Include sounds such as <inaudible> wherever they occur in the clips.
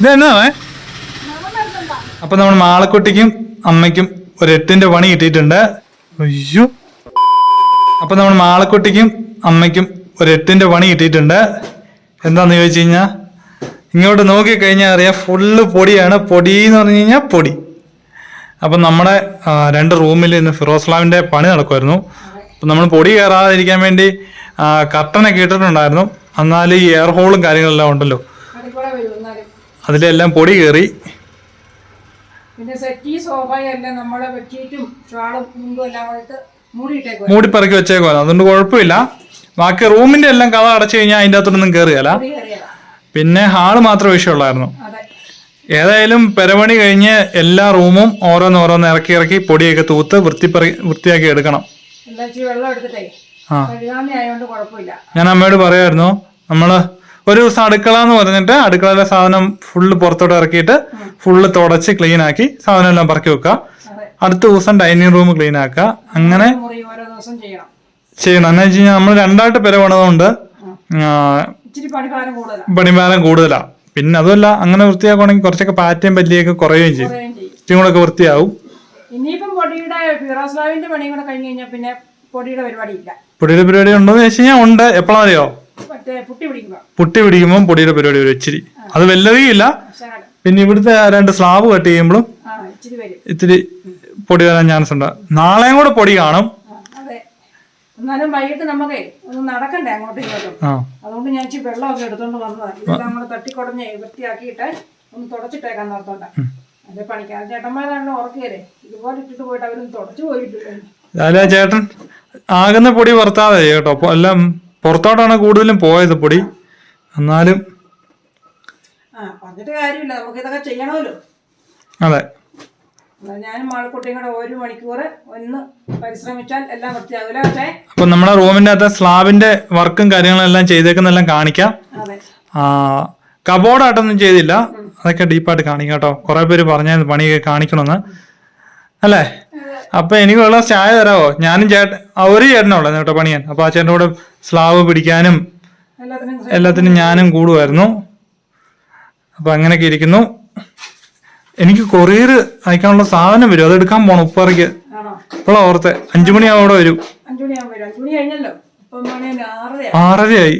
ഇതെന്നാ അപ്പൊ നമ്മൾ മാളക്കുട്ടിക്കും അമ്മയ്ക്കും ഒരു എട്ടിന്റെ പണി കിട്ടിയിട്ടുണ്ട്. അയ്യോ. അപ്പൊ നമ്മൾ മാളക്കുട്ടിക്കും അമ്മയ്ക്കും ഒരു എട്ടിന്റെ പണി കിട്ടിയിട്ടുണ്ട്. എന്താന്ന് ചോദിച്ചു കഴിഞ്ഞാ ഇങ്ങോട്ട് നോക്കി കഴിഞ്ഞാൽ അറിയാം ഫുള്ള് പൊടിയാണ്. പൊടി എന്ന് പറഞ്ഞു കഴിഞ്ഞാൽ പൊടി. അപ്പം നമ്മുടെ രണ്ട് റൂമിൽ ഇന്ന് ഫിറോസ്ലാമിന്റെ പണി നടക്കുമായിരുന്നു അപ്പം നമ്മൾ പൊടി കയറാതിരിക്കാൻ വേണ്ടി കർട്ടനൊക്കെ ഇട്ടിട്ടുണ്ടായിരുന്നു. എന്നാൽ ഈ എയർ ഹോളും കാര്യങ്ങളെല്ലാം ഉണ്ടല്ലോ. അതിലെല്ലാം പൊടി കയറി പിന്നെ സെറ്റി സോഫയെല്ലാം നമ്മളെ വെച്ചിട്ടും ഷാളും മുണ്ടും എല്ലാം കൂടെ മൂടി മൂടിപ്പറക്കി വെച്ചേക്കുമല്ലോ അതുകൊണ്ട് കുഴപ്പമില്ല. ബാക്കി റൂമിന്റെ എല്ലാം കഥ അടച്ചു കഴിഞ്ഞാൽ അതിന്റെ അകത്തൊന്നും കയറിയല്ല പിന്നെ ഹാൾ മാത്രമേ വിഷയമുള്ളായിരുന്നു. ഏതായാലും പെരമണി കഴിഞ്ഞ് എല്ലാ റൂമും ഓരോന്ന് ഓരോന്ന് ഇറക്കി ഇറക്കി പൊടിയൊക്കെ തൂത്ത് വൃത്തിപ്പറി വൃത്തിയാക്കി എടുക്കണം. വെള്ളം എടുത്തിട്ടേ. ആ. ഞാൻ അമ്മയോട് പറയായിരുന്നു നമ്മൾ ഒരു ദിവസം അടുക്കള എന്ന് പറഞ്ഞിട്ട് അടുക്കളയിലെ സാധനം ഫുള്ള് പുറത്തോട്ട് ഇറക്കിയിട്ട് ഫുള്ള് തുടച്ച് ക്ലീൻ ആക്കി സാധനം എല്ലാം പറക്കി വെക്കുക. അടുത്ത ദിവസം ഡൈനിങ് റൂം ക്ലീൻ ആക്കുക. അങ്ങനെ ചെയ്യണം. എന്ന് വെച്ച് കഴിഞ്ഞാൽ നമ്മൾ രണ്ടായിട്ട് പേര് പണിതുകൊണ്ട് പണിഭാരം കൂടുതലാ. പിന്നെ അതുമല്ല അങ്ങനെ വൃത്തിയാക്കുവാണെങ്കിൽ കുറച്ചൊക്കെ പാറ്റയും പല്ലിയൊക്കെ കുറയുകയും ചെയ്യും. ഇത്തിരി കൂടെ ഒക്കെ വൃത്തിയാവും. ഇനിയിപ്പം പൊടിയുടെ ഫിറോസ്ലാവിന്റെ പണിയും കൂടെ കഴിഞ്ഞ് കഴിഞ്ഞാൽ പിന്നെ പൊടിയുടെ പരിപാടി ഇല്ല. പൊടിയുടെ പരിപാടി ഉണ്ടോന്ന് വെച്ച് കഴിഞ്ഞാൽ ഉണ്ട്. എപ്പോഴാണ് മറ്റേ പുട്ടി പിടിക്കുമ്പോൾ പൊടിയുടെ പരിപാടി വരും ഇച്ചിരി. അത് വല്ലതും ശകലം പിന്നെ ഇവിടുത്തെ രണ്ട് സ്ലാബ് കട്ട് ചെയ്യുമ്പോഴും ഇത്തിരി പൊടി വരാൻ ചാൻസ് ഉണ്ട്. നാളെയും കൂടെ പൊടി കാണും. എന്നാലും വൈകിട്ട് നമുക്കേ ഒന്ന് നടക്കണ്ടേ അങ്ങോട്ട് ഇങ്ങോട്ടും? അതുകൊണ്ട് ഞാൻ ഇച്ചിരി വെള്ളമൊക്കെ എടുത്തോണ്ട് വന്നതാണ് ഇതെല്ലാം നമ്മൾ തട്ടിക്കുടഞ്ഞ് വൃത്തിയാക്കിയിട്ട് ഒന്ന് തുടച്ചിട്ടേക്കാൻ നിർത്തോണ്ട അതെ പണിക്കാർ ചേട്ടന്മാരാണ് ഉറക്കിയതേ. ഇതുപോലെ ഇട്ടിട്ട് പോയിട്ട് അവരൊന്ന് തുടച്ചു പോയിട്ടില്ല ചേട്ടൻ ആകുന്ന പൊടി പുറത്താതെ കേട്ടോ. എല്ലാം പുറത്തോട്ടാണ് കൂടുതലും പോയത് പൊടി. എന്നാലും പറഞ്ഞിട്ട് കാര്യമില്ല. നമുക്ക് ഇതൊക്കെ ചെയ്യണമല്ലോ. അതെ. ഞാനും കൂടെ ഒരു മണിക്കൂർ ഒന്ന് പരിശ്രമിച്ചാൽ എല്ലാം വൃത്തിയാകില്ല പക്ഷേ അപ്പൊ നമ്മുടെ റൂമിന്റെ അകത്ത് സ്ലാബിന്റെ വർക്കും കാര്യങ്ങളെല്ലാം ചെയ്തേക്കുന്നെല്ലാം കാണിക്കാം. കബോർഡായിട്ടൊന്നും ചെയ്തില്ല. അതൊക്കെ ഡീപ്പായിട്ട് കാണിക്കാം കേട്ടോ. കുറെ പേര് പറഞ്ഞായിരുന്നു പണിയൊക്കെ കാണിക്കണമെന്ന്. അല്ലേ? അപ്പൊ എനിക്ക് വെള്ളം ചായ തരാവോ? ഞാനും ചേട്ടൻ ആ, ഒരു ചേട്ടനുള്ളൂ കേട്ടോ പണിയാൻ അപ്പൊ ആ ചേട്ടന്റെ കൂടെ സ്ലാബ് പിടിക്കാനും എല്ലാത്തിനും ഞാനും കൂടുമായിരുന്നു. അപ്പൊ അങ്ങനെയൊക്കെ ഇരിക്കുന്നു. എനിക്ക് കൊറിയർ അയക്കാനുള്ള സാധനം വരും. അത് എടുക്കാൻ പോണം ഉപ്പറയ്ക്ക്. ഇപ്പോളാ ഇപ്പോഴാ ഓർത്തെ. അഞ്ചു മണിയാവും അവിടെ വരും. ആറരയായി.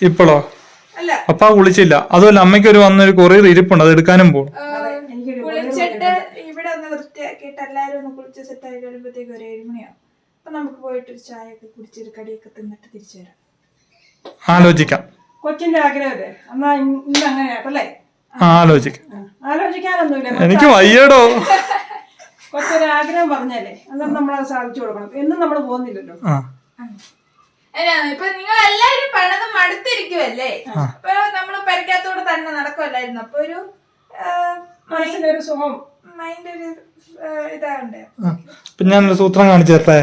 ഇപ്പോളോ? ഇപ്പോഴോ അപ്പ കുളിച്ചില്ല അതുമല്ല അമ്മയ്ക്ക് ഒരു വന്നൊരു കൊറിയർ ഇരിപ്പുണ്ട് അത് എടുക്കാനും പോകും കുളിച്ചിട്ട് ഇവിടെ ഒന്ന് വൃത്തിയാക്കിയിട്ട് എല്ലാരും ഒന്ന് കുളിച്ച് സെറ്റായി കഴിയുമ്പോഴത്തേക്ക് ഒരു ഏഴ് മണിയാവും. അപ്പൊ നമുക്ക് പോയിട്ട് ഒരു ചായ ഒക്കെ കുടിച്ചൊരു കടിയൊക്കെ തിന്നിട്ട് തിരിച്ചു വരാം. ആലോചിക്കാം. കൊച്ചിന്റെ ആഗ്രഹമല്ലേ എന്നാ ഇന്ന് ഇന്ന് അങ്ങനെയാട്ടല്ലേ ആ, ആലോചിക്കാം. ആലോചിക്കാനൊന്നുമില്ല എനിക്ക് വയ്യടോ. കൊച്ചൊരു ആഗ്രഹം പറഞ്ഞല്ലേ അന്നേരം നമ്മളത് സാധിച്ചു കൊടുക്കണം. എന്നും നമ്മൾ പോകുന്നില്ലല്ലോ. ഇപ്പൊ നിങ്ങൾ എല്ലാരും പണിത് മടുത്തിരിക്കുവല്ലേ? അപ്പൊ നമ്മൾ പരിക്കാത്തോടെ തന്നെ നടക്കുമല്ലായിരുന്നു അപ്പൊ ഒരു സുഖം. മൈൻഡ് ഒരു. പിന്നെ ഞാനൊരു സൂത്രം കാണിച്ചു തരട്ടെ?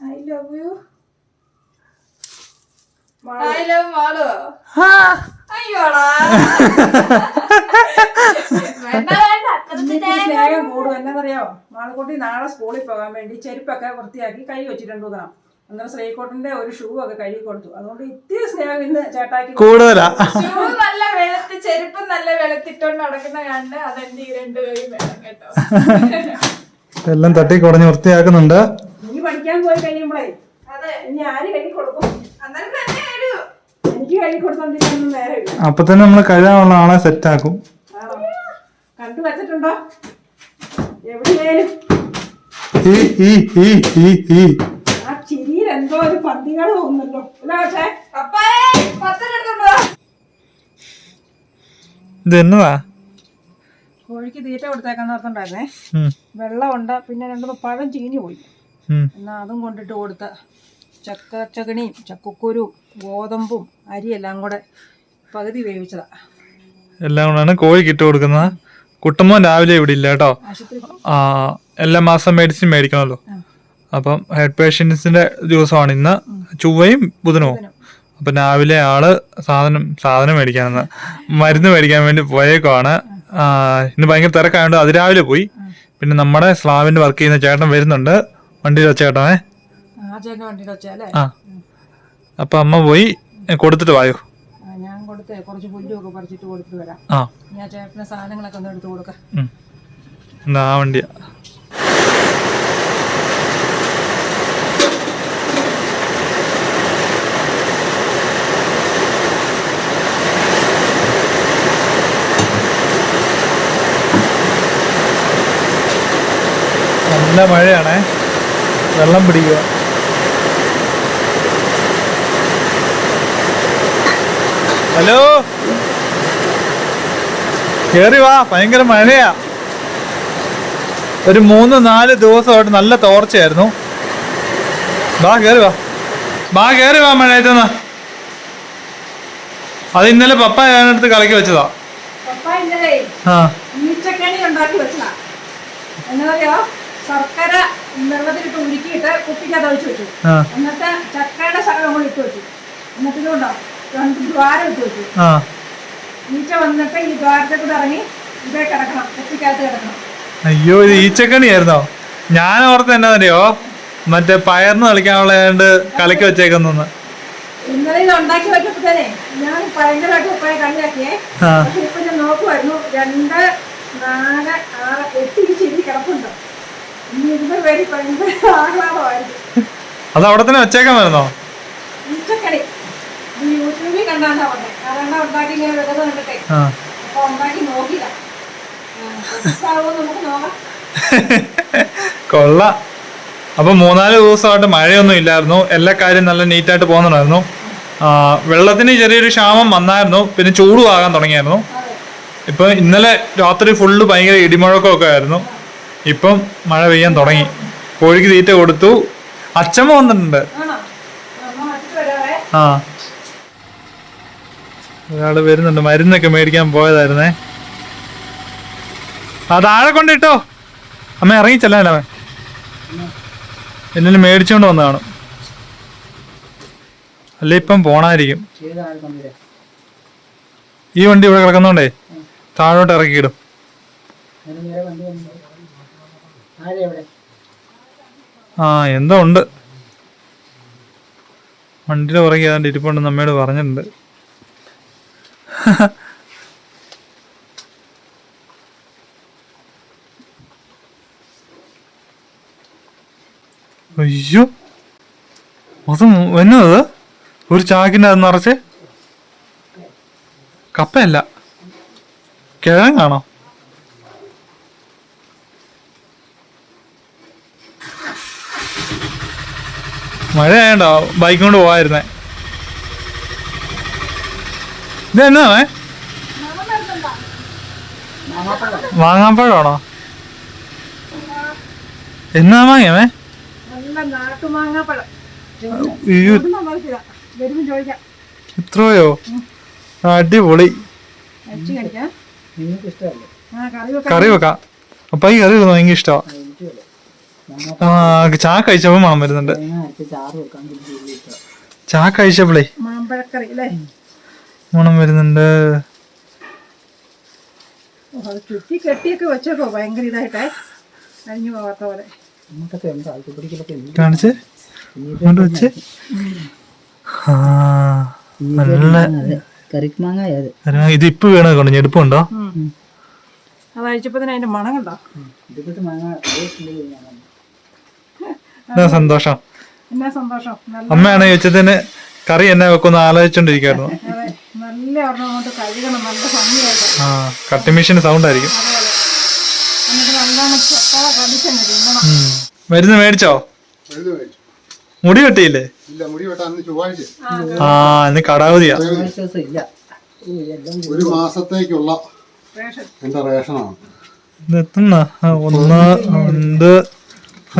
I love you I love മാളോ. അയ്യോടാ. സ്നേഹം കൂടും. എന്നറിയോ നാളെക്കൂട്ടി നാളെ സ്കൂളിൽ പോകാൻ വേണ്ടി ചെരുപ്പൊക്കെ വൃത്തിയാക്കി കഴുകി വെച്ചിട്ടുണ്ട് അങ്ങനെ അന്നേരം ശ്രീകോട്ടന്റെ ഒരു ഷൂ ഒക്കെ കഴുകി കൊടുത്തു. അതുകൊണ്ട് ഇത്തിരി സ്നേഹം ഇന്ന് ചേട്ടാക്കി കൂടുതലാ? ഷൂ നല്ല വെളുത്ത് ചെരുപ്പ് നല്ല വെളുത്തിട്ടോണ്ട് നടക്കുന്ന കണ്ട് അതെന്റെ ഈ രണ്ടുപേരും വേണം കേട്ടോ. എല്ലാം തട്ടി കുടഞ്ഞ് വൃത്തിയാക്കുന്നുണ്ട്. നീ പഠിക്കാൻ പോയി കഴിയുമ്പോഴേ അതെ. ഇനി ആര് കഴുകി കൊടുക്കും? അന്നേരം തന്നെ ഒരു എനിക്ക് കഴുകി കൊടുത്തോണ്ടിരിക്കൊന്നും നേരമില്ല അപ്പൊ തന്നെ നമ്മൾ കഴുകാനുള്ള ആളെ സെറ്റ് ആക്കും. കണ്ടു വെച്ചിട്ടുണ്ടോ? എവിടെയായാലും ആ ചിരിയിൽ എന്തോ ഒരു പന്തികൾ തോന്നുന്നല്ലോ അല്ല പക്ഷേ പത്രം എടുത്തോണ്ടോ ഇത് എന്നതാ? കോഴിക്ക് തീറ്റ കൊടുത്തേക്കാന്ന് പറഞ്ഞിട്ടുണ്ടായിരുന്നേ വെള്ളമുണ്ട് പിന്നെ രണ്ടു പഴം ചീഞ്ഞു പോയി. എന്നാ അതും കൊണ്ടിട്ട് കൊടുത്ത. ചക്ക ചകണിയും ചക്കക്കുരു ഗോതമ്പും അരിയെല്ലാം കൂടെ പകുതി വേവിച്ചതാ. എല്ലാം കൂടെയാണ് കോഴി ഇട്ട് കൊടുക്കുന്നത്. കുട്ടുമ്പോൻ രാവിലെ ഇവിടെ ഇല്ല കേട്ടോ. ആ എല്ലാ മാസം മെഡിസിൻ മേടിക്കണമല്ലോ. അപ്പം ഹെഡ് പേഷ്യൻസിന്റെ ദിവസമാണ്. ഇന്ന് ചൊവ്വയും ബുധനവും അപ്പം രാവിലെ ആൾ സാധനം സാധനം മേടിക്കാനെന്ന്. മരുന്ന് മേടിക്കാൻ വേണ്ടി പോയേക്കുവാണ്. ഇന്ന് ഭയങ്കര തിരക്കായതുകൊണ്ട് അതിരാവിലെ പോയി. പിന്നെ നമ്മുടെ സ്ലാവിന്റെ വർക്ക് ചെയ്യുന്ന ചേട്ടൻ വരുന്നുണ്ട്. വണ്ടിയിൽ വെച്ച ചേട്ടനെ ആ. അപ്പൊ അമ്മ പോയി കൊടുത്തിട്ട് വായോ? ഞാൻ കൊടുത്ത് കുറച്ച് പുല്ലൊക്കെ പറിച്ചിട്ട് കൊടുത്തിട്ട് വരാം. ആ. ഞാൻ ചേട്ടന് സാധനങ്ങളൊക്കെ ഒന്ന് എടുത്ത് കൊടുക്കാം. എന്നാ ആ വണ്ടിയാ. നല്ല മഴയാണേ. വെള്ളം പിടിക്കുക. ഹലോ? കേറി വാ ഭയങ്കര മഴയാ. ഒരു മൂന്ന് നാല് ദിവസമായിട്ട് നല്ല തോർച്ചയായിരുന്നു. വാ കേറി വാ. വാ കേറി വാ മഴയത്തുനിന്ന്. അത് ഇന്നലെ പപ്പ ഞാനടുത്ത് കളക്കി വെച്ചതാ. ശർക്കര വെള്ളത്തിലിട്ട് ഉരുക്കിയിട്ട് കുപ്പിക്കകത്ത് ഒഴിച്ചു വെച്ചു. എന്നിട്ട് ചക്കയുടെ ശകലം കൂടി ഇട്ട് വെച്ചു. എന്നിട്ട് ഇതുകൊണ്ടോ ദ്വാരം ഇട്ട് വെച്ചു ആ. ഈച്ച വന്നിട്ട് ഈ ദ്വാരത്തെ കൂടെ ഇറങ്ങി ഇതേ കിടക്കണം കുപ്പിക്കകത്ത് കിടക്കണം. അയ്യോ ഇത് ഈച്ചക്കണിയായിരുന്നോ? ഞാൻ ഓർത്ത് എന്നാന്നറിയോ മറ്റേ പയറിന് കളിക്കാനുള്ളതുകൊണ്ട് കലക്കി വെച്ചേക്കുന്നു ഇന്നലെ ഇത് ഉണ്ടാക്കി വെച്ചപ്പോഴത്തേനെ ഞാൻ ഭയങ്കരമായിട്ട് ഉപ്പായി കളിയാക്കിയേ. ആ. പക്ഷെ ഇപ്പൊ ഞാൻ നോക്കുമായിരുന്നു രണ്ട് നാല് ആറ് എട്ട് ഈ ചെടി കിടപ്പുണ്ട്. ഇനി ഇതിന്റെ പേര് ഭയങ്കര ആഹ്ലാദമായിരുന്നു. അത് അവിടെ തന്നെ വെച്ചേക്കാൻ വരുന്നോ? യൂട്യൂബിൽ കണ്ടാണ്ടാ പറഞ്ഞത് അതെണ്ണ ഉണ്ടാക്കി ഇങ്ങനെ വെക്കുന്നത് കണ്ടിട്ടേ. ആ. അപ്പൊ ഉണ്ടാക്കി നോക്കില്ല ആവുമോ നമുക്ക് നോക്കാം. <laughs> കൊള്ളാം. അപ്പൊ മൂന്നാൽ ദിവസമായിട്ട് മഴയൊന്നും ഇല്ലായിരുന്നു. എല്ലാ കാര്യം നല്ല നീറ്റായിട്ട് പോകുന്നുണ്ടായിരുന്നു. ആ, വെള്ളത്തിന് ചെറിയൊരു ക്ഷാമം വന്നായിരുന്നു. പിന്നെ ചൂടും ആകാൻ തുടങ്ങിയായിരുന്നു. ഇപ്പൊ ഇന്നലെ രാത്രി ഫുള്ള് ഭയങ്കര ഇടിമുഴക്കമൊക്കെ ആയിരുന്നു. ഇപ്പം മഴ പെയ്യാൻ തുടങ്ങി. കോഴിക്ക് തീറ്റ കൊടുത്തു. അച്ഛമ്മ വന്നിട്ടുണ്ട്. ആ. ഒരാൾ വരുന്നുണ്ട്. മരുന്നൊക്കെ മേടിക്കാൻ പോയതായിരുന്നേ. ആ താഴെ കൊണ്ടിട്ടോ? അമ്മ ഇറങ്ങിച്ചല്ലേ എന്നെ മേടിച്ചോണ്ട് വന്നതാണ് അല്ല ഇപ്പം പോണായിരിക്കും. ഈ വണ്ടി ഇവിടെ കിടക്കുന്നോണ്ടേ താഴോട്ട് ഇറക്കിയിടും. ആ എന്തോ ഉണ്ട്. വണ്ടിയുടെ പുറകെ അതിന്റെ ഇരിപ്പുണ്ടെന്ന് അമ്മയോട് പറഞ്ഞിട്ടുണ്ട്. <laughs> അയ്യോ. അത്? എന്നത് ഒരു ചാക്കിന്റെ അത് നിറച്ച്? കപ്പയല്ല. കിഴങ്ങാണോ? മഴ ആയണ്ടോ ബൈക്ക് കൊണ്ട് ഇത് എന്നാ മാങ്ങാപ്പഴമാണോ? എന്നാ വാങ്ങിയവേ ഇത്രയോ? അടിപൊളി. കറി വെക്കാം. അപ്പൊ ഈ കറി വെക്കുന്നത് ഭയങ്കര ഇഷ്ടമാ ചാ കഴിച്ചപ്പോ മണം വരുന്നുണ്ട്. ചാ കഴിച്ചപ്പോളേ. മാമ്പഴക്കറി അല്ലേ? മണം വരുന്നുണ്ട്. ചുറ്റി കെട്ടിയൊക്കെ വെച്ചേക്കോ ഭയങ്കര ഇതായിട്ടേ. അരിഞ്ഞു പോകാത്ത പോലെ. കാണിച്ച്. വെച്ച്. ആ നല്ല ഇത് ഇപ്പൊ വീണ കൊണ്ട്? അത് അതിന്റെ മണം കണ്ടോ? സന്തോഷം. എന്നാ സന്തോഷം. അമ്മയാണ് ചോദിച്ചതിന്? കറി എന്നെ വെക്കുന്ന ആലോചിച്ചോണ്ടിരിക്കുന്നു നല്ല ഒരെണ്ണം കൊണ്ട് കഴുകണം നല്ല ഭംഗിയായിട്ട്. ആ കട്ടിംഗ് മെഷീൻ സൗണ്ട് ആയിരിക്കും. എന്നിട്ട് നല്ലോണം ചൊക്കാതെ കടിച്ചെന്നെ തിന്നണം. ഉം. മരുന്ന് മേടിച്ചോ. മുടി വെട്ടിയില്ലേ? ഇല്ല മുടി വെട്ടാൻ അന്ന് ചൊവ്വാഴ്ച ആ ഇന്ന് എല്ലാം ഒരു മാസത്തേക്കുള്ള എന്റെ റേഷനാണ്. ഒന്ന് രണ്ട്.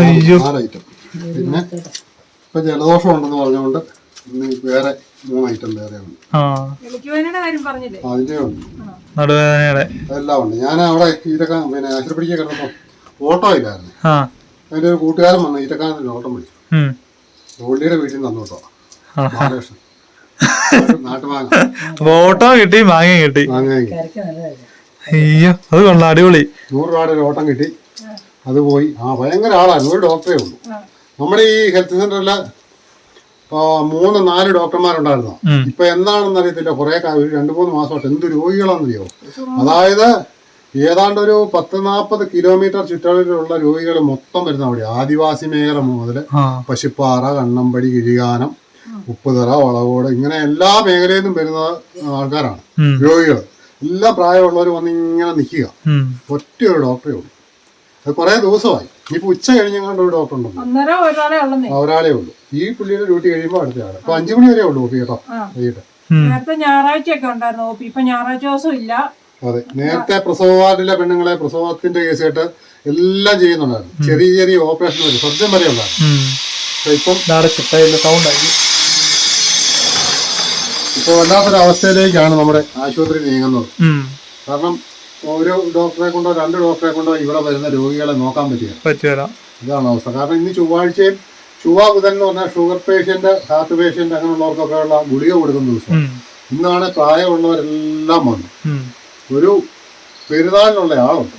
അയ്യോ. പിന്നെ ഇപ്പൊ ജലദോഷം ഉണ്ടെന്ന് പറഞ്ഞുകൊണ്ട് ഇന്ന് വേറെ മൂന്ന് ഐറ്റം വേറെ ഉണ്ട്. ആ. ഉണ്ട് നടുവേദനയുടെ. എല്ലാം ഉണ്ട്. ഞാൻ അവിടെ ഈരക്ക പിന്നെ ആശുപത്രിക്ക് കിടന്നപ്പോൾ ഓട്ടോ ഇല്ലായിരുന്നു. ആ. ഒരു കൂട്ടുകാരൻ വന്ന് ഈരക്കാരന്റെ ഓട്ടം വിളിച്ചു ഉം. പുള്ളിയുടെ വീട്ടിൽ നിന്ന് തന്നു കേട്ടോ. ആ. ബാലകൃഷ്ണൻ. നാട്ടുമാങ്ങ അപ്പൊ ഓട്ടോ കിട്ടി മാങ്ങയും കിട്ടി. മാങ്ങ കറിക്ക് അയ്യോ അത് കൊള്ളാം അടിപൊളി. നൂറ് രൂപയുടെ ഒരു ഓട്ടം കിട്ടി. അത് പോയി. ആ ഭയങ്കര ആളാണ് ഒരു ഡോക്ടറേ ഉള്ളൂ. നമ്മുടെ ഈ ഹെൽത്ത് സെന്ററിൽ മൂന്ന് നാല് ഡോക്ടർമാരുണ്ടായിരുന്നു. ഇപ്പൊ എന്താണെന്ന് അറിയത്തില്ല. കുറെ രണ്ടു രണ്ട് മൂന്ന് മാസമായിട്ട് എന്ത് രോഗികളാണെന്നറിയോ അതായത് ഏതാണ്ട് ഒരു പത്ത് നാൽപ്പത് കിലോമീറ്റർ ചുറ്റളവിലുള്ള രോഗികൾ മൊത്തം വരുന്ന അവിടെ ആദിവാസി മേഖല മുതൽ പശുപ്പാറ കണ്ണമ്പടി കിഴികാനം ഉപ്പുതറ വളവോട് ഇങ്ങനെ എല്ലാ മേഖലയിൽ നിന്നും വരുന്ന ആൾക്കാരാണ് രോഗികൾ. എല്ലാ പ്രായമുള്ളവർ വന്ന് ഇങ്ങനെ നിൽക്കുക. ഒറ്റ ഒരു ഡോക്ടറേ ഉള്ളൂ. അത് കുറേ ദിവസമായി. ഇനിയിപ്പോൾ ഉച്ച കഴിഞ്ഞങ്ങാണ്ട് ഒരു ഡോക്ടർ ഉണ്ടോ ഒരാളേ ഉള്ളൂ. ഈ പുള്ളിയുടെ ഡ്യൂട്ടി കഴിയുമ്പോൾ അടുത്താണ് അപ്പൊ അഞ്ചു മണി വരെ ഉള്ളൂ കേട്ടോ. വൈകിട്ട്. നേരത്തെ നേരത്തെ ഞായറാഴ്ചയൊക്കെ ഉണ്ടായിരുന്നു ഓപ്പി ഇപ്പൊ ഞായറാഴ്ച ദിവസം ഇല്ല. അതെ നേരത്തെ പ്രസവ വാർഡിലെ പെണ്ണുങ്ങളെ പ്രസവത്തിന്റെ കേസ് കേട്ട് എല്ലാം ചെയ്യുന്നുണ്ടായിരുന്നു. ചെറിയ ചെറിയ ഓപ്പറേഷൻ വരെ. സർജൻ വരെ ഉണ്ടായിരുന്നു. ഇപ്പൊ വല്ലാത്തൊരവസ്ഥയിലേക്കാണ് ഇപ്പം സൗണ്ട് ആയി. ഇപ്പോൾ വല്ലാത്തൊരു നമ്മുടെ ആശുപത്രി നീങ്ങുന്നത്. കാരണം ഓരോ ഡോക്ടറെ കൊണ്ടോ രണ്ട് ഡോക്ടറെ കൊണ്ടോ ഇവിടെ വരുന്ന രോഗികളെ നോക്കാൻ പറ്റില്ല. ഇതാണ് അവസ്ഥ. കാരണം ഇന്ന് ചൊവ്വാഴ്ചയും ചൊവ്വ ബുധൻ എന്ന് പറഞ്ഞാൽ ഷുഗർ പേഷ്യന്റ് ഹാർട്ട് പേഷ്യന്റ് അങ്ങനെയുള്ളവർക്കൊക്കെ ഉള്ള ഗുളിക കൊടുക്കുന്ന ദിവസം. ഇന്നാണ് പ്രായമുള്ളവരെല്ലാം വന്നു. ഒരു പെരുന്നാളിനുള്ള ആളുണ്ട്.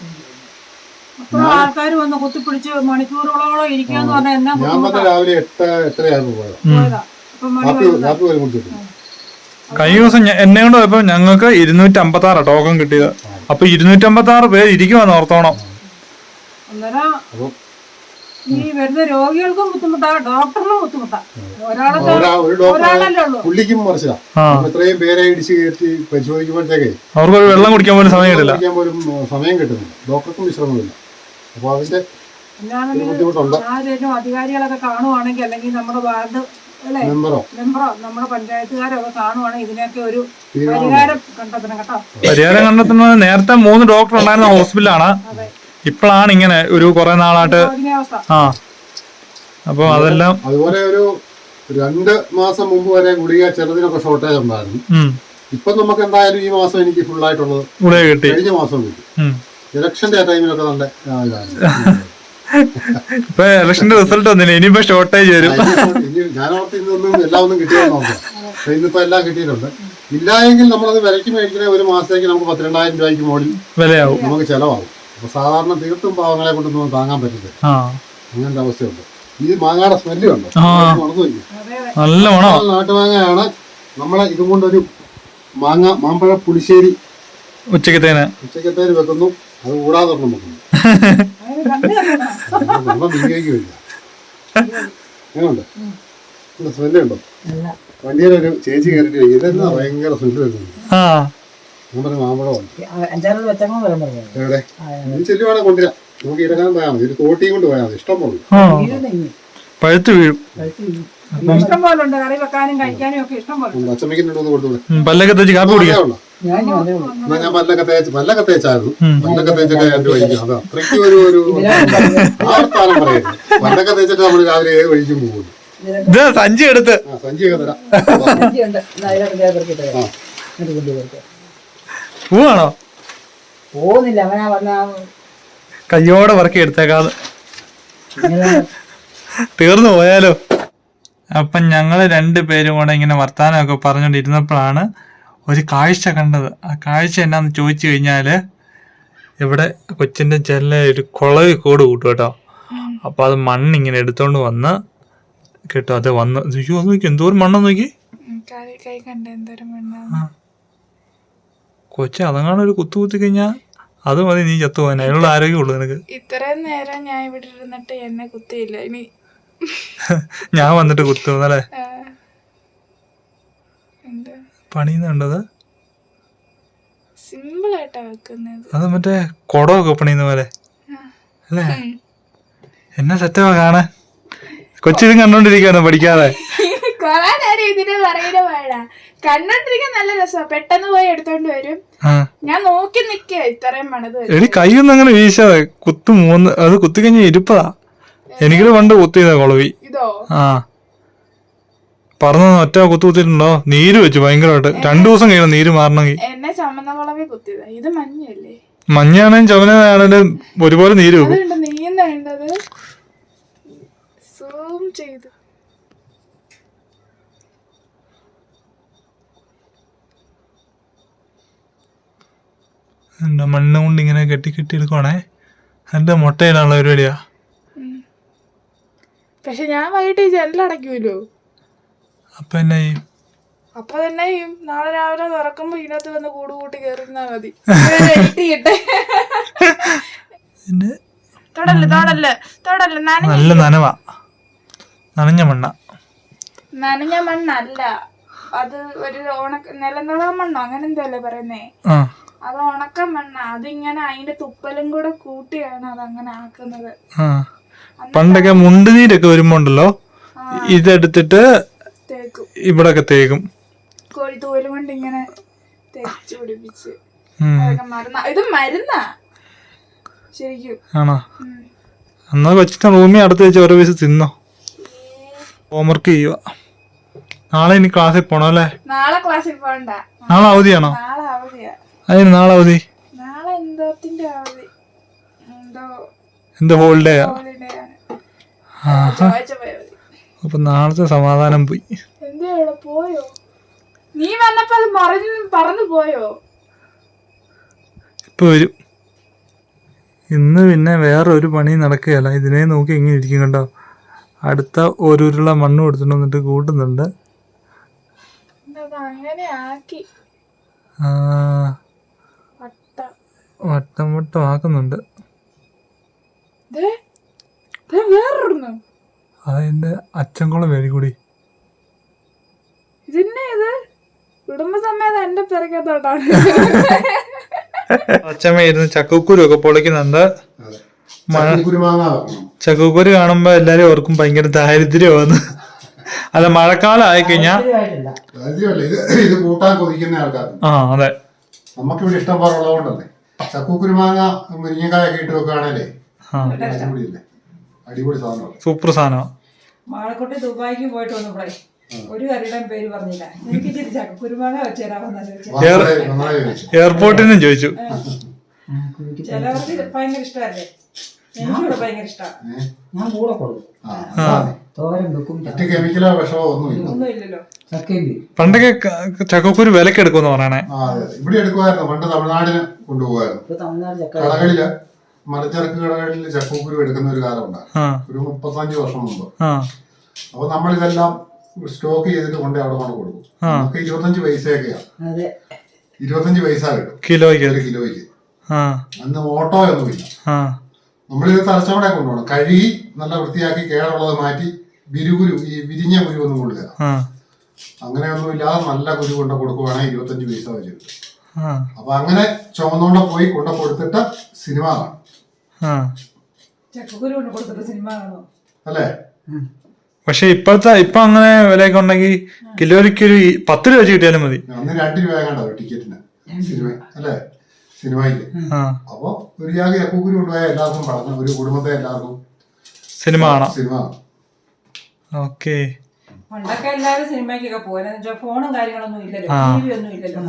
അപ്പൊ ആൾക്കാർ വന്ന് കുത്തിപ്പിടിച്ച് മണിക്കൂറുകളോളം ഇരിക്കാന്ന് പറഞ്ഞാൽ എന്നാ ഞാൻ തന്നെ രാവിലെ എട്ട് എട്ടരയായിരുന്നു പോയത്. പോലും കുടിച്ചിട്ടില്ല കഴിഞ്ഞ ദിവസം എന്നെ കൊണ്ട് പോയപ്പോ ഞങ്ങൾക്ക് ഇരുന്നൂറ്റി അമ്പത്തി ആറ് ടോക്കൺ കിട്ടിയത്. അപ്പൊ ഇരുന്നൂറ്റി അമ്പത്തി ആറ് പേര് ഇരിക്കുവാന്ന് ഓർത്തോണം. അന്നേരം ഈ വരുന്ന രോഗികൾക്കും ബുദ്ധിമുട്ടാ ഡോക്ടറിനും ബുദ്ധിമുട്ടാ. ഒരാളെ ഒരു ഡോക്ടർ ഒരാളല്ലേ ഉള്ളൂ. പുള്ളിക്കും ആ. ഇത്രയും പേരെ ഇടിച്ച് കയറ്റി പരിശോധിക്കുമ്പോഴത്തേക്ക് അവർക്ക് വെള്ളം കുടിക്കാൻ പോലും സമയം കിട്ടില്ല. കുടിക്കാൻ പോലും സമയം കിട്ടുന്നില്ല. ഡോക്ടർക്കും വിശ്രമമില്ല. അപ്പൊ അതിന്റെ ബുദ്ധിമുട്ടുണ്ട്. ആരേലും അധികാരികളൊക്കെ കാണുവാണെങ്കിൽ അല്ലെങ്കിൽ നമ്മുടെ വാർഡ് മെമ്പറോ? മെമ്പറോ? നമ്മുടെ പഞ്ചായത്തുകാരോ ഒക്കെ കാണുവാണെങ്കിൽ ഇതിനൊക്കെ ഒരു പരിഹാരം കണ്ടെത്തണം കേട്ടോ. പരിഹാരം കണ്ടെത്തുന്നത് നേരത്തെ മൂന്ന് ഡോക്ടർ ഉണ്ടായിരുന്ന ഹോസ്പിറ്റലാണ്. ഇപ്പോഴാണ് ഇങ്ങനെ ഒരു കുറെ നാളായിട്ട് ആ. അപ്പോൾ അതെല്ലാം അതുപോലെ ഒരു രണ്ട് മാസം മുമ്പ് വരെ ഗുളിക ചെറുതിനൊക്കെ ഷോർട്ടേജ് ഉണ്ടായിരുന്നു. ഇപ്പൊ നമുക്ക് എന്തായാലും ഈ മാസം എനിക്ക് ഫുൾ ആയിട്ടുള്ളത് കിട്ടി. കഴിഞ്ഞ മാസം കിട്ടി. ഇലക്ഷന്റെ ആ ടൈമിലൊക്കെ നല്ല ഇപ്പൊ ഇലക്ഷന്റെ റിസൾട്ട് വന്നില്ല? ഇനിയിപ്പോ ഷോർട്ടേജ് വരും. ഞാൻ ഓർത്ത് ഇന്നൊന്നും എല്ലാം ഒന്നും കിട്ടിയെന്ന് നോക്കാം അപ്പൊ ഇന്നിപ്പോ എല്ലാം കിട്ടിയിട്ടുണ്ട്. ഇല്ലായെങ്കിൽ നമ്മളത് വിലയ്ക്ക് മേടിക്കുന്ന ഒരു മാസത്തേക്ക് നമുക്ക് പത്തിരണ്ടായിരം രൂപയ്ക്ക് മോഡൽ വിലയാവും. നമുക്ക് ചിലവാകും. അപ്പൊ സാധാരണ തീർത്തും പാവങ്ങളെ കൊണ്ടൊന്നും താങ്ങാൻ പറ്റില്ല. അങ്ങനത്തെ അവസ്ഥയുണ്ട്. ഈ മാങ്ങയുടെ സ്മെല്ല് കണ്ടോ നല്ല നാട്ടുമാങ്ങയാണ്. നമ്മളെ ഇതും കൊണ്ടൊരു മാങ്ങ മാമ്പഴ പുളിശ്ശേരി ഉച്ചക്കത്തേന്. ഉച്ചക്കത്തേന് വെക്കുന്നു. അത് കൂടാതെ ഒരെണ്ണം വെക്കുന്നു. അതിന് കണ്ടു തരണം. വെള്ളം വീഴിക്കുകയില്ല എങ്ങനെയുണ്ട് സ്മെല്ല് ഉണ്ടോ നല്ല വണ്ടിയുടെ ഒരു ചേച്ചി കയറിയിട്ട് ഇതെന്നാ ഭയങ്കര സ്മെല്ല് വരുന്നത്? ആ. നമ്മുടെ മാമ്പഴമാണ് അഞ്ചാറ് വെച്ചങ്ങ് വരാൻ പറഞ്ഞു. എവിടെ? കൊണ്ടുവരാം? നമുക്ക് ഇറങ്ങാൻ പോയാൽ മതി. ഒരു തോട്ടിയും കൊണ്ട് പോയാൽ മതി. ഇഷ്ടം പോലെ. പഴുത്ത് വീഴും. കഴിച്ച് വീഴും. ഇഷ്ടം പോലെ ഉണ്ട്. കറി വെക്കാനും കഴിക്കാനും ഒക്കെ ഇഷ്ടം പോലെ ഉണ്ട്. അച്ചമ്മയ്ക്ക് രണ്ടു കൊടുത്തൂടെ ഉം, പല്ലൊക്കെ തേച്ച് കാപ്പി കുടിക്കാം. ഉണ്ടോ ഞാൻ ഇനി വന്നേ ഉള്ളൂ. എന്നാ ഞാൻ പല്ലൊക്കെ തേച്ച് പല്ലൊക്കെ തേച്ചായിരുന്നു. ഉം. പല്ലൊക്കെ തേച്ചിട്ട് ഞാൻ വഴിക്കും. അത് അത്രയ്ക്ക് ഒരു ഒരു ആർത്താനം പറയരുത് പല്ലൊക്കെ തേച്ചിട്ട് നമ്മൾ രാവിലെ ഏത് വഴിക്കും പോകുന്നു. ഇത് സഞ്ചി എടുത്ത് സഞ്ചി സഞ്ചിയൊക്കെ തരാം. എന്നാ. എന്നിട്ട് കൊണ്ടുപോയി പോവാണോ? പോകുന്നില്ല അവനാ വന്ന കയ്യോടെ വർക്ക് എടുത്തേക്കാതെ തീർന്നു പോയാലോ? അപ്പം ഞങ്ങൾ രണ്ടുപേരും കൂടെ ഇങ്ങനെ വർത്തമാനമൊക്കെ പറഞ്ഞുകൊണ്ടിരുന്നപ്പോഴാണ് ഒരു കാഴ്ച കണ്ടത്. ആ കാഴ്ച എന്നാന്ന് ചോദിച്ചു കഴിഞ്ഞാൽ ഇവിടെ കൊച്ചിന്റെ ചെല്ല ഒരു കുളവി കൂട് കൂട്ടും കേട്ടോ. അപ്പോൾ അത് മണ്ണിങ്ങനെ എടുത്തോണ്ട് വന്ന് കേട്ടോ അത് വന്ന്. അയ്യോ അത് നോക്കി എന്തോരം മണ്ണെന്ന് നോക്കി. കണ്ട എന്തോരം മണ്ണാണ് കൊച്ചു അതങ്ങാണ്ട് ഒരു കുത്തു കുത്തി കഴിഞ്ഞാൽ അത് മതി നീ ചത്തു പോകാൻ അതിനുള്ള ആരോഗ്യമുള്ളൂ നിനക്ക്. ഇത്രയും നേരം ഞാൻ ഇവിടെ ഇരുന്നിട്ട് എന്നെ കുത്തിയില്ല ഇനി. <laughs> ഞാൻ വന്നിട്ട് കുത്തു അല്ലേ? ആ, എന്താ? പണിയുന്നുണ്ടത് സിമ്പിൾ ആയിട്ടാ വെക്കുന്നത്. അത് മറ്റേ കുടമൊക്കെ പണിയുന്ന പോലെ. അല്ലേ? എന്നാ സെറ്റവാ കാണാൻ. കൊച്ചിതും കണ്ടോണ്ടിരിക്കാണ് പഠിക്കാതെ. <laughs> കൊറേ നേരം ഇതിന് പറയുന്ന വേണ്ട കണ്ടോണ്ടിരിക്കാൻ നല്ല രസമാണ് പെട്ടെന്ന് പോയി എടുത്തോണ്ട് വരും. ഞാൻ നോക്കി നിക്കുക ഇത്രയും മണത് എടി കൈയൊന്നും അങ്ങനെ വീശാതെ കുത്തു മൂന്ന് അത് കുത്തി കഴിഞ്ഞ ഇരുപ്പതാ. എനിക്കിത് പണ്ട് കുത്തിയതാ കൊളവി. ആ. പറഞ്ഞു ഒറ്റ കുത്തു കുത്തിയിട്ടുണ്ടോ? നീര് വെച്ചു ഭയങ്കരമായിട്ട്. രണ്ടു ദിവസം കഴിയണം നീര് മാറണമെങ്കിൽ. എന്നെ ചമന്ന കുളവി കുത്തിയതാ. ഇത് മഞ്ഞല്ലേ മഞ്ഞാണേലും ചുവനാണേലും ഒരുപോലെ നീര് വെക്കും. വേണ്ടത് സൂം ചെയ്തു. എന്താ മണ്ണ് കൊണ്ട് ഇങ്ങനെ കെട്ടി കെട്ടി എടുക്കുവാണേ. എന്റെ മുട്ടയിടാനുള്ള പരിപാടിയാ. പക്ഷെ ഞാൻ വൈകിട്ട് ജനലടക്കൂലോ അപ്പൊ എന്നെ അപ്പൊ തന്നെ നാളെ രാവിലെ തുറക്കുമ്പോ ഇതിനകത്ത് വന്ന് കൂട് കൂട്ടി കയറുന്നാ മതി. തൊടല്ല തൊടല്ല തൊടല്ല നല്ല നനവാ. നനഞ്ഞ മണ്ണ. നനഞ്ഞ മണ്ണല്ല. അത് ഒരു ഓണ നിലനിള മണ്ണോ? അങ്ങനെ എന്തോ അല്ലേ പറയുന്നേ? അത് ഉണക്ക മണ്ണ. അതിങ്ങനെ അതിന്റെ തുപ്പലും കൂടെ കൂട്ടിയാണ് അത് അങ്ങനെ ആക്കുന്നത് പണ്ടൊക്കെ മുണ്ടുനീരൊക്കെ വരുമ്പോ ഉണ്ടല്ലോ? ഇതെടുത്തിട്ട് ഇവിടൊക്കെ തേക്കും. കോഴി തോൽ കൊണ്ട് ഇങ്ങനെ തേച്ചു പിടിപ്പിച്ച് മരുന്ന. ഇത് മരുന്നാ. ശരിക്കും. ആണോ. എന്നാ കൊച്ചിന്റെ റൂമിൽ അടുത്ത് വെച്ച് ഓരോ പൈസ തിന്നോ? ഹോംവർക്ക് ചെയ്യുക നാളെ ഇനി ക്ലാസ്സിൽ പോണോ അല്ലേ? നാളെ ക്ലാസ്സിൽ പോകണ്ട നാളെ അവധിയാണോ? നാളെ അവധിയാ. അതിന് നാളെ അവധി? എന്തോ ഹോളിഡേ അപ്പൊ നാളത്തെ സമാധാനം പോയി. പോയോ? നീ വന്നപ്പോ അത് മറിഞ്ഞു പറന്നു പോയോ? ഇപ്പൊ വരും. ഇന്ന് പിന്നെ വേറെ ഒരു പണി നടക്കുകയല്ല. ഇതിനെ നോക്കി ഇങ്ങനെ ഇരിക്കും കണ്ടോ? അടുത്ത ഓരോരുള്ള മണ്ണ് കൊടുത്തിട്ട് വന്നിട്ട് കൂട്ടുന്നുണ്ട്. അത് അങ്ങനെ ആക്കി. ആ, വട്ടം വട്ടം ആക്കുന്നുണ്ട്. ദേ ദേ വേറൊരെണ്ണം. അതിന്റെ അച്ചൻകുളം വേടി കൂടി ഇതിന്നെ ഇത്? കുടുംബസമേതം എന്റെ പിറക്കത്തോട്ടാണ് അച്ഛമ്മ ഇരുന്ന് ചക്കക്കുരു ഒക്കെ പൊളിക്കുന്നുണ്ട് ചക്കക്കുരു കാണുമ്പോ എല്ലാരും ഓർക്കും ഭയങ്കര ദാരിദ്ര്യമാണ് അല്ല മഴക്കാലം ആയിക്കഴിഞ്ഞാ കഴിഞ്ഞാൽ ആ അതെ. നമുക്കിവിടെ ഇഷ്ടം പോലെ ഉള്ളതുകൊണ്ടല്ലേ? ചക്കൂക്കുരുമാങ്ങ മുരിങ്ങക്കായൊക്കെ ഇട്ട് വെക്കുകയാണല്ലേ അടിപൊളിയല്ലേ? അടിപൊളി സാധനം സൂപ്പർ സാധനം. മാളക്കുട്ടി ദുബായിക്ക് പോയിട്ട് വന്നപ്പോഴേ ഒരു കറിയുടെ പേര് പറഞ്ഞില്ല. എനിക്ക് ഇച്ചിരി ചക്കക്കുരുമാങ്ങ വെച്ചുതരാമെന്നാ ചോദിച്ചു. എയർപോർട്ടിനും ചോദിച്ചു. ചിലവർക്ക് ഭയങ്കര ഇഷ്ടമല്ലേ? ഞാൻ കൂടെ കൊടുക്കും. ആ, തോരൻ വെക്കും മറ്റ് കെമിക്കലോ വിഷമോ ഒന്നുമില്ല ഒന്നും ഇല്ലല്ലോ ചക്കയിൽ പണ്ടൊക്കെ ക- വിലക്ക് എടുക്കുമെന്ന് പറയണേ ഇവിടെ എടുക്കുമായിരുന്നു. പണ്ട് തമിഴ്നാടിന് കൊണ്ടുപോകായിരുന്നു ഇപ്പൊ തമിഴ്നാട് ചക്ക കടകളിൽ. മലച്ചരക്ക് കടകളിൽ ചക്കൂക്കുരു എടുക്കുന്ന ഒരു കാലം ഉണ്ടായിരുന്നു. ഒരു മുപ്പത്തഞ്ച് വർഷം മുമ്പ്. അപ്പൊ നമ്മളിതെല്ലാം സ്റ്റോക്ക് ചെയ്തിട്ട് കൊണ്ട് അവിടെ കൊണ്ട് കൊടുക്കും. നമുക്ക് ഇരുപത്തഞ്ച് പൈസയൊക്കെയാണ് അതെ. ഇരുപത്തഞ്ച് പൈസ കിട്ടും. കിലോയ്ക്ക്? കിലോയ്ക്ക്. ആ. അന്ന് ഓട്ടോ ഒന്നുമില്ല ആ. നമ്മളിത് തലച്ചവടെ കൊണ്ടുപോകണം. കഴുകി നല്ല വൃത്തിയാക്കി കേടുള്ളത് മാറ്റി വിരുകുരു ഈ വിരിഞ്ഞ കുരു ഒന്നും കൊടുക്കുക അങ്ങനെയൊന്നും ഇല്ലാതെ നല്ല കുരു കൊണ്ട് കൊടുക്കുവാണെങ്കിൽ ഇരുപത്തഞ്ച് പൈസ വെച്ച് അപ്പൊ അങ്ങനെ ചുമന്നുകൊണ്ട് പോയി കൊണ്ട കൊടുത്തിട്ട് സിനിമ കാണും. അല്ലേ? പക്ഷെ ഇപ്പോഴത്തെ ഇപ്പൊ അങ്ങനെ വിലയൊക്കെ ഉണ്ടെങ്കിൽ കിലോയ്ക്ക് ഒരു പത്ത് രൂപ വെച്ച് കിട്ടിയാലും മതി. അന്ന് രണ്ട് രൂപ കണ്ടോ ടിക്കറ്റിന്. സിനിമ അല്ലേ? സിനിമയ്ക്ക് ആ. അപ്പൊ ഒരു ജാതി അപ്പൂക്കുരി കൊണ്ടുപോയ എല്ലാവർക്കും പറഞ്ഞു ഒരു കുടുംബത്തെ എല്ലാവർക്കും സിനിമ കാണാം. Cinema okay. പണ്ടൊക്കെ എല്ലാവരും സിനിമയ്ക്കൊക്കെ പോയെന്ന് വെച്ചാൽ ഫോണും കാര്യങ്ങളൊന്നും ഇല്ലല്ലോ. ടി വി ഒന്നും ഇല്ലല്ലോ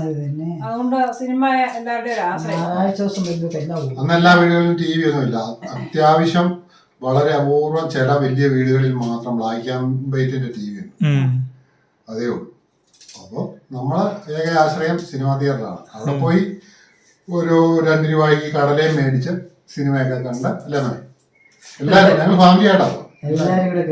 അതുകൊണ്ട് സിനിമ എല്ലാവരുടെയും ഒരു ആശ്രയം. അന്ന് എല്ലാ വീടുകളിലും ടി വി ഒന്നുമില്ല. അത്യാവശ്യം വളരെ അപൂർവം ചില വലിയ വീടുകളിൽ മാത്രം ബ്ലാക്ക് ആൻഡ് വൈറ്റിന്റെ ടി വി ഉണ്ട്. അതേ ഉള്ളൂ. അപ്പോൾ നമ്മളെ ഏക ആശ്രയം സിനിമാ തിയേറ്ററാണ്. അവിടെ പോയി ഒരു രണ്ട് രൂപയ്ക്ക് കടലയും മേടിച്ച് സിനിമയൊക്കെ കണ്ട് അല്ലേ മതി എല്ലാവരും ഞങ്ങൾ ഫാമിലി ആയിട്ടാ എല്ലാരും കൂടെ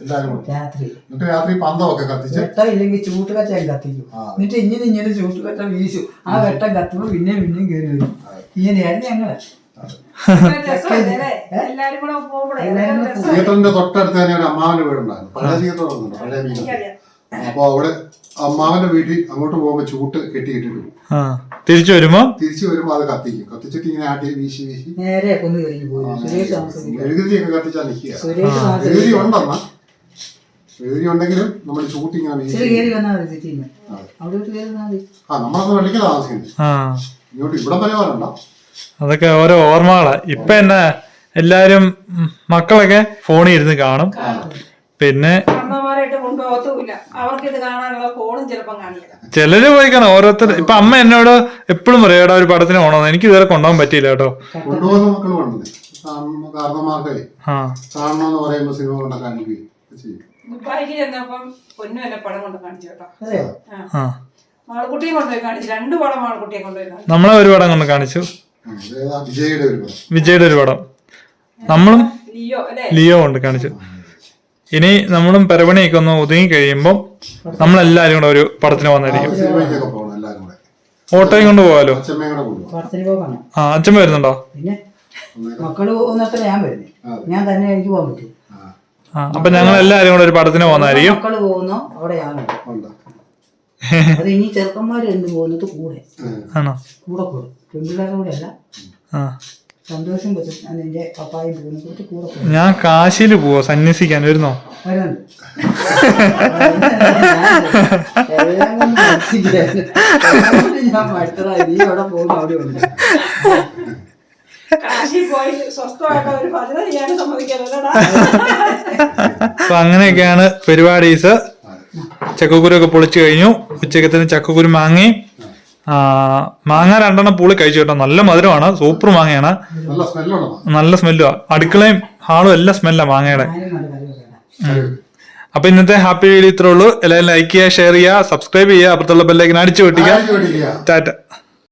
എല്ലാവരും കൂടി. രാത്രി. എന്നിട്ട് രാത്രി പന്തമൊക്കെ കത്തിച്ച്. വെട്ടം ഇല്ലെങ്കിൽ ചൂട്ടുകച്ചയും കത്തിക്കും. ആ. എന്നിട്ട് ഇങ്ങനെ ഇങ്ങനെ ചൂട്ടുകച്ച വീശും. ആ വെട്ടം കത്തുമ്പോ പിന്നെയും പിന്നെയും കേറി വരും. ഇങ്ങനെയായിരുന്നു ഞങ്ങൾ. <laughs> തിയേറ്ററിന്റെ തൊട്ടടുത്ത് തന്നെ ഒരു അമ്മാവന്റെ വീടുണ്ടായിരുന്നു. പഴയ തിയേറ്റർ പഴയ വീട്. അവിടെ അമ്മാവന്റെ വീട്ടിൽ അങ്ങോട്ട് പോകുമ്പോ ചൂട്ട് കെട്ടി ഇട്ടിട്ട് പോകും. ആ. തിരിച്ചു വരുമ്പോ? തിരിച്ചു വരുമ്പോ അത് കത്തിക്കും. കത്തിച്ചിട്ട് ഇങ്ങനെ ആട്ടി വീശി വീശി. നേരെ കൊന്നു കഴിഞ്ഞ് പോരും. സുരേഷ് താമസിക്കും എഴുതിയൊക്കെ കത്തിച്ചാൽ നിൽക്കുക. എഴുതി ഉണ്ടെന്നാ. എഴുതി ഉണ്ടെങ്കിലും നമ്മൾ ആ. നമ്മളന്ന് വെള്ളിക്ക് താമസിക്കുന്നത് ഇങ്ങോട്ട് ഇവിടെ വരെ വരണ്ട. അതൊക്കെ ഓരോ ഓർമ്മകളാ. ഇപ്പൊ എന്നാ എല്ലാരും മക്കളൊക്കെ ഫോണിൽ ഇരുന്ന് കാണും. പിന്നെ അമ്മമാരായിട്ട് കൊണ്ടുപോകത്തുമില്ല അവർക്ക് ഇത് കാണാനുള്ള ഫോണും ചിലപ്പം കാണില്ല. ചിലര് പോയി കാണാം. ഓരോരുത്തർ ഇപ്പൊ അമ്മ എന്നോട് എപ്പോഴും പറയും എടാ ഒരു പടത്തിന് പോണോ എനിക്ക് ഇതുവരെ കൊണ്ടുപോകാൻ പറ്റിയില്ല കേട്ടോ. കൊണ്ടുപോകുന്ന കാണണമെന്ന് സിനിമ കൊണ്ട് കാണിക്കുകയും ഒക്കെ ചെയ്യും. ദുബായിക്ക് ചെന്നപ്പം പൊന്നു എന്നെ പടം കൊണ്ട് കാണിച്ചു കേട്ടോ. അതെയോ? ആ. മാളക്കുട്ടിയെ കൊണ്ടുപോയി കാണിച്ചു. രണ്ട് പടം മാളക്കുട്ടിയെ കൊണ്ടുപോയി കാണിച്ചു. നമ്മളെ ഒരു പടം കൊണ്ട് കാണിച്ചു. വിജയുടെ ഒരു പടം. വിജയുടെ ഒരു പടം. നമ്മളും ലിയോ കൊണ്ട് ലിയോ ഉണ്ട് കാണിച്ചു. ഇനി നമ്മളും പെരവണിയൊക്കെ ഒന്ന് ഒതുങ്ങി കഴിയുമ്പോൾ നമ്മളെല്ലാരും കൂടെ ഒരു പടത്തിന് വന്നിരിക്കും. ഓട്ടോയും കൊണ്ട് പോകാലോ? പോകാണ് ആ അച്ഛൻ വരുന്നുണ്ടോ? പിന്നെ? മക്കൾ ഞാൻ ഞാൻ തന്നെ എനിക്ക് പോകാൻ പറ്റും. ആ. ആ അപ്പൊ ഞങ്ങൾ എല്ലാരും കൂടെ ഒരു പടത്തിന് പോകുന്നതായിരിക്കും മക്കൾ പോകുന്നോ അവിടെ ഞാനുണ്ട് ഉണ്ട്. അത് ഇനി ചെറുക്കന്മാർ രണ്ട് പോകുന്നത് കൂടെ. ആണോ? കൂടെ കൂടും. പെൺപിള്ളേരുടെ കൂടെ അല്ല. ആ. സന്തോഷം കൊച്ചു. നിന്റെ പപ്പായും പോകുന്നത് കൂടെ ഞാൻ കാശിയിൽ പോവാ. സന്യസിക്കാൻ. വരുന്നോ? അപ്പൊ അങ്ങനെയൊക്കെയാണ് പരിപാടീസ്. ചക്കക്കുരു ഒക്കെ പൊളിച്ചു കഴിഞ്ഞു. ഉച്ചക്കത്തിന് ചക്കക്കുരു മാങ്ങി. മാങ്ങ രണ്ടെണ്ണം പുളി കഴിച്ചു കേട്ടോ. നല്ല മധുരമാണ് സൂപ്പർ മാങ്ങയാണ്. നല്ല സ്മെല്ലുവാ. അടുക്കളയും ഹാളും എല്ലാം സ്മെല്ല മാങ്ങയുടെ. അപ്പൊ ഇന്നത്തെ ഹാപ്പി വീഡിയോ ഇത്രേ ഉള്ളൂ. എല്ലാവരും ലൈക്ക് ചെയ്യുക ഷെയർ ചെയ്യുക സബ്സ്ക്രൈബ് ചെയ്യുക. അപ്പുറത്തുള്ള ബെല്ലേക്ക് അടിച്ചു പൊട്ടിക്കുക. ടാറ്റ.